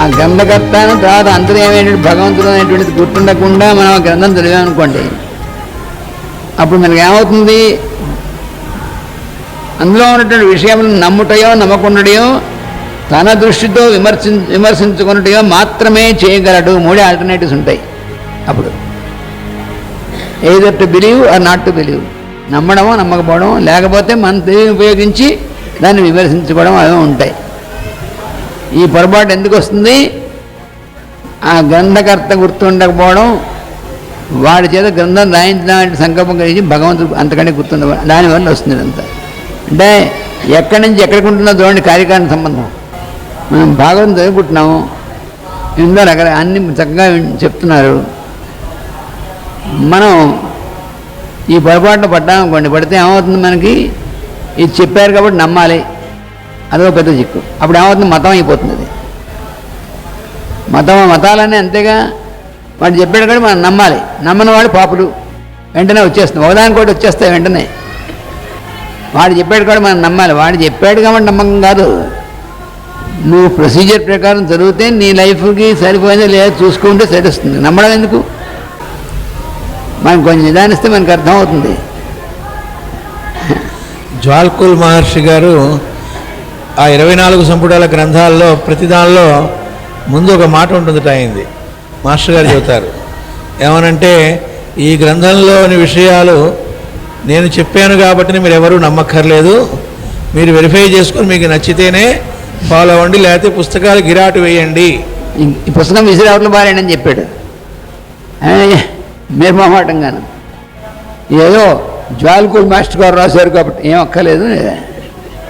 ఆ గ్రంథకర్తను తర్వాత అంతర్యమైనటువంటి భగవంతుడు అనేటువంటిది గుర్తుండకుండా మనం ఆ గ్రంథం చదివామనుకోండి అప్పుడు మనకి ఏమవుతుంది? అందులో ఉన్నటువంటి విషయములను నమ్ముటయో నమ్మకుండటయో తన దృష్టితో విమర్శి విమర్శించుకున్నటయో మాత్రమే చేయగలడు. మూడే ఆల్టర్నేటివ్స్ ఉంటాయి అప్పుడు. Either to believe or not to believe? నమ్మడమో నమ్మకపోవడం లేకపోతే మన తెలివిని ఉపయోగించి దాన్ని విమర్శించుకోవడం అవే ఉంటాయి. ఈ పొరపాటు ఎందుకు వస్తుంది? ఆ గ్రంథకర్త గుర్తుండకపోవడం వాడి చేత గ్రంథం రాయించడానికి సంకల్పం కలిగి భగవంతుడు అంతకంటే గుర్తుండ దానివల్ల వస్తుంది అంతా అంటే ఎక్కడి నుంచి ఎక్కడికి ఉంటుందో చూడండి కార్యకారణ సంబంధం. మనం భాగవతం చదువుకుంటున్నాము. ఇందో రకర అన్ని చక్కగా చెప్తున్నారు. మనం ఈ పొరపాటులో పడ్డామనుకోండి పడితే ఏమవుతుంది మనకి? ఇది చెప్పారు కాబట్టి నమ్మాలి. అదొక పెద్ద చిక్కు అప్పుడు ఏమవుతుంది? మతం అయిపోతుంది అది మతం మతాలన్నీ అంతేగా. వాడు చెప్పాడు కూడా మనం నమ్మాలి. నమ్మని వాడు పాపులు. వెంటనే వచ్చేస్తుంది. ఒకదాని కూడా వచ్చేస్తాయి వెంటనే. వాడు చెప్పాడు కూడా మనం నమ్మాలి. వాడు చెప్పాడు కాబట్టి నమ్మకం కాదు. నువ్వు ప్రొసీజర్ ప్రకారం చదివితే నీ లైఫ్కి సరిపోయిందో లేదో. చూసుకుంటే సరిస్తుంది. నమ్మడం ఎందుకు? మనం కొంచెం నిదానిస్తే మనకు అర్థమవుతుంది. జ్వాల్కుల్ మహర్షి గారు ఆ ఇరవై నాలుగు సంపుటాల గ్రంథాల్లో ప్రతి దానిలో ముందు ఒక మాట ఉంటుంది అయింది మాస్టర్ గారు చెబుతారు. ఏమనంటే ఈ గ్రంథంలోని విషయాలు నేను చెప్పాను కాబట్టి మీరు ఎవరూ నమ్మక్కర్లేదు. మీరు వెరిఫై చేసుకుని మీకు నచ్చితేనే ఫాలో అవ్వండి లేకపోతే పుస్తకాలు గిరాటు వేయండి. ఈ- పుస్తకం విసిరావట్లు బారేనని చెప్పాడు. మీరు నిర్మమాటంగాను ఏదో జ్వాలకూడి మాస్టర్ గారు రాశారు కాబట్టి ఏం అక్కర్లేదు.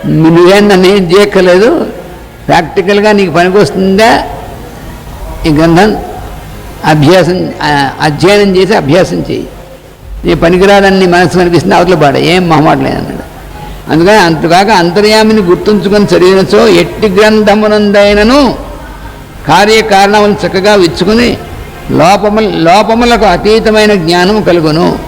నువ్వేం నన్ను ఏం చేయక్కర్లేదు. ప్రాక్టికల్గా నీకు పనికొస్తుందా? ఈ గ్రంథం అభ్యాసం అధ్యయనం చేసి అభ్యాసం చేయి. నీ పనికిరాదని మనసు అనిపిస్తుంది అవతల పాడ. ఏం మొహమాట లేదన్నాడు అందుకని అంతకాక అంతర్యామిని గుర్తుంచుకొని చదివినచో ఎట్టి గ్రంథమునందైనను కార్యకారణములను చక్కగా విచ్చుకుని లోపముల లోపములకు అతీతమైన జ్ఞానము కలుగును.